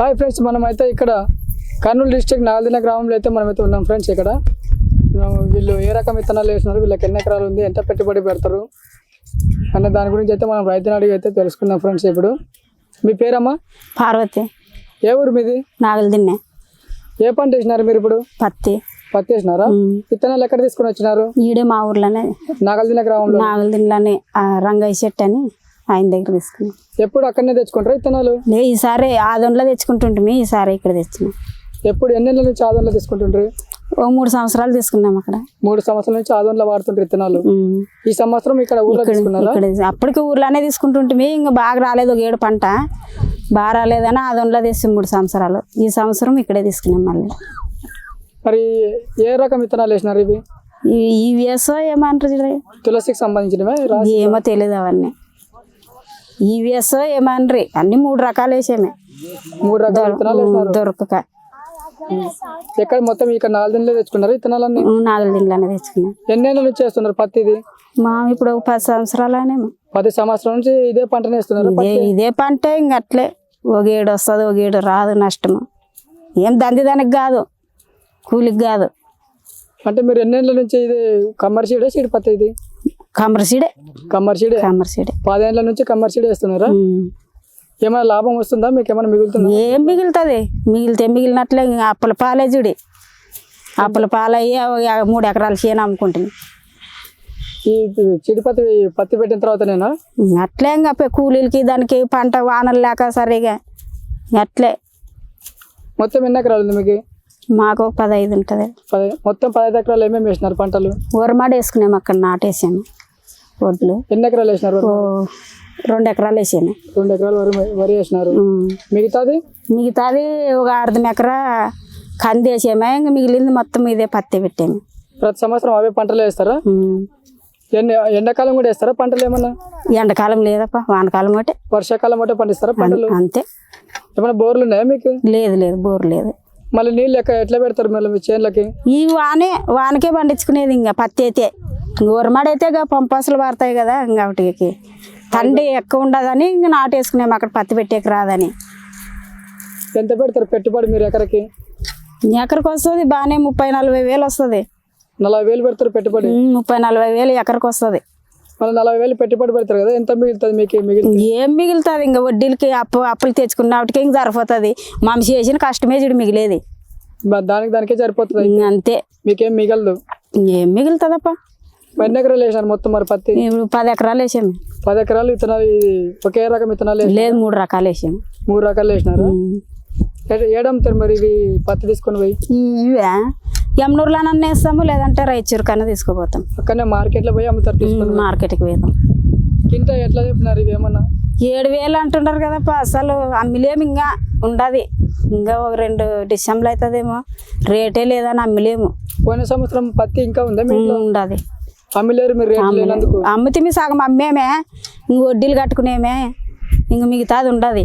Hi friends మనమైతే ఇక్కడ Kurnool district నాగదిన గ్రామంలో అయితే మనమైతే ఉన్నాం ఫ్రెండ్స్ ఇక్కడ. వీళ్ళు ఏ రకం విత్తనాలు వేస్తున్నారు వీళ్ళకి ఎన్ని ఎకరాలు ఉంది ఎంత పెట్టుబడి పెడతారు అన్న దాని గురించి అయితే మనం రైతుని అడిగి అయితే తెలుసుకుందాం ఫ్రెండ్స్ ఇప్పుడు. మీ పేరమ్మా? పార్వతి. ఏ ఊరు మీది? నాగలు తిన్నా ఏ పంట వేసినారు మీరు ఇప్పుడు? పత్తి. పత్తి వేసినారా. విత్తనాలు ఎక్కడ తీసుకుని వచ్చినారు? ఈడే మా ఊర్లోనే. నాగల్దిన గ్రామంలో నాగలు తినలోనే రంగయ్య చెట్టు అని. ఆయన దగ్గర తీసుకున్నాం. ఎప్పుడు అక్కడనే తెచ్చుకుంటారా విత్తనాలు లే ఈసారి ఆదంలో తెచ్చుకుంటుంటే ఈసారి ఇక్కడ తెచ్చినాం. ఎప్పుడు ఎన్ని నెలల నుంచి ఆదంలో తీసుకుంటుంటారు ఓ మూడు సంవత్సరాలు తీసుకున్నాం అక్కడ. మూడు సంవత్సరాల నుంచి ఆదంలో వాడుతుంటారు విత్తనాలు. ఈ సంవత్సరం ఇక్కడ ఊర్లో తీసుకున్నారా? అప్పటికి ఊర్లోనే తీసుకుంటుంటే ఇంకా బాగా రాలేదు ఒక ఏడు పంట. బాగా రాలేదని ఆదంలో తెచ్చి మూడు సంవత్సరాలు. ఈ సంవత్సరం ఇక్కడే తీసుకున్నాం మళ్ళీ. మరి ఏ రకం విత్తనాలు వేసినారు ఇవి? ఈ- వేసో ఏమంటారు. తులసికి సంబంధించినవే? ఏమో తెలియదు అవన్నీ. ఈ వేసో ఏమనరి అన్ని మూడు రకాలు వేసామే. మూడు రకాల విత్తనాలు వేసినారు దొరకక. ఎక్కడ మొత్తం ఇక్కడ నాలుగు దినలే తెచ్చుకున్నారు విత్తనాలన్నీ? నాలుగు దిండ్లనే తెచ్చుకున్నాం. ఎన్నేళ్ళ నుంచి వేస్తున్నారు పత్తి ఇది మా ఇప్పుడు ఒక పది సంవత్సరాలనేమో పది సంవత్సరాల నుంచి ఇదే పంటనే వేస్తున్నారు ఇదే ఇదే పంట ఇంక అట్లే. ఒక ఏడు వస్తుంది ఒక ఏడు రాదు నష్టము. ఏం దంది దానికి కాదు. కూలికి కాదు. అంటే మీరు ఎన్నేళ్ళ నుంచి ఇది కమ్మర్షీడే సీడ్ పత్తి ఇది కమర్సీడే కమ్మర్షీడే కమర్సీడే పదేళ్ళ నుంచి కమ్మర్షీడే వేస్తున్నారా. ఏమైనా లాభం వస్తుందా? మీకు ఏమైనా మిగులుతుందా? ఏం మిగులుతుంది? మిగిలితే మిగిలినట్లే అప్పల పాలే చూడి అప్పల పాలయ్యి మూడు ఎకరాల చేను అమ్ముకుంటుంది. ఈ చిడి పత్తి పెట్టిన తర్వాతనేనా? ఇంక అట్లే ఇంకా కూలీలకి దానికి పంట వానలు లేక సరిగా అట్లే. మొత్తం ఎన్ని ఎకరాలు ఉంది మీకు? మాకు పదహైదు ఉంటుంది. మొత్తం పదహైదు ఎకరాలు ఏమేమి వేసినారు పంటలు? ఊరమాడ వేసుకున్నాము అక్కడ నాటేసాము. వడ్లు. ఎన్ని ఎకరాలు వేసినారు రెండు ఎకరాలు వేసాము రెండు ఎకరాలు వరి వరి వేసినారు. మిగతాది? మిగతాది ఒక అర్ధం ఎకరా కంది వేసాము. ఇంకా మిగిలింది మొత్తం ఇదే పత్తి పెట్టాము ప్రతి సంవత్సరం అవే పంటలు వేస్తారా. ఎన్ని ఎండాకాలం కూడా వేస్తారా పంటలు ఏమన్నా? ఎండాకాలం లేదప్ప వానకాలం ఒకటే. వర్షాకాలం ఒకటే పండిస్తారా పంటలు? అంతే. ఏమైనా బోర్లు ఉన్నాయా మీకు? లేదు లేదు బోరు లేదు. మళ్ళీ నీళ్ళు ఎట్లా పెడతారు మళ్ళీ మీ చేనులకి? ఈ వానే వానకే పండించుకునేది ఇంకా పత్తి అయితే. ఊరమాడైతే ఇక పంపాసులు పడతాయి కదా ఇంకా వాటికి. తండ్రి ఎక్కువ ఉండదని ఇంక నాటేసుకునేము అక్కడ పత్తి పెట్టేకి రాదని. ఎంత పెడతారు పెట్టుబడి మీరు ఎకరకి? ఎకరికి వస్తుంది బాగానే ముప్పై నలభై వేలు వస్తుంది. నలభై వేలు పెడతారు పెట్టుబడి? ముప్పై నలభై వేలు ఎకరికి వస్తుంది. మళ్ళీ నలభై వేలు పెట్టుబడి పెడతారు కదా ఎంత మిగులుతుంది మీకు మిగిలి ఏం మిగులుతుంది ఇంకా వడ్డీలకి అప్పు అప్పులు తెచ్చుకున్న వాటికి ఇంక సరిపోతుంది. మనిషి చేసిన కష్టమే చూడు మిగిలేది. దానికి దానికే సరిపోతుంది? అంతే. మీకేం మిగలదు? ఏం మిగులుతుందప్ప? ఎన్ని ఎకరాలు వేసినారు మొత్తం మరి పత్తి? ఇప్పుడు పది ఎకరాలు వేసాము పది ఎకరాలు విత్తనాలు ఇది ఒకే రకం విత్తనాలు లేదు మూడు రకాలు వేసాము మూడు రకాలు వేసినారు. ఏడమ్ముతారు మరి ఇవి పత్తి తీసుకొని పోయి? ఇవే. యమునూరులోనన్నా వేస్తాము లేదంటే రైచూరు కన్నా తీసుకుపోతాం. అక్కడనే మార్కెట్లో పోయి అమ్ముతారు తీసుకొని మార్కెట్కి పోతాం కింట ఎట్లా చెప్పినారు ఇవి ఏమన్నా? ఏడు వేలు అంటున్నారు కదప్ప అసలు అమ్మిలేము ఇంకా. ఉండదు. ఇంకా ఒక రెండు డిసెంబర్ అవుతుందేమో. రేటే లేదని అమ్మిలేము. పోయిన సంవత్సరం పత్తి ఇంకా ఉందా ఉండదు. అమ్మితే మీ సగం అమ్మేమే. ఇంక వడ్డీలు కట్టుకునేమే. ఇంక మిగతాది ఉండదు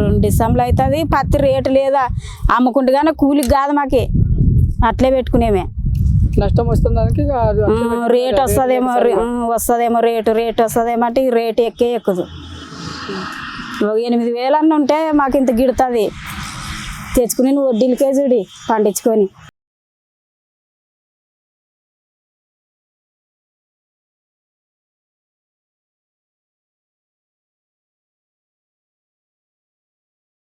రెండు డిసెంబర్ అవుతుంది పత్తి రేటు లేదా? అమ్ముకుంటే కానీ కూలికి కాదు మాకి. అట్లే పెట్టుకునేమే. నష్టం వస్తుంది రేట్ వస్తుందేమో వస్తుందేమో రేటు రేట్ వస్తుందేమో అంటే రేటు ఎక్కే ఎక్కుదు. ఎనిమిది వేలు అన్న ఉంటే మాకు ఇంత గిడుతుంది. తెచ్చుకుని వడ్డీలకే చూడి పండించుకొని.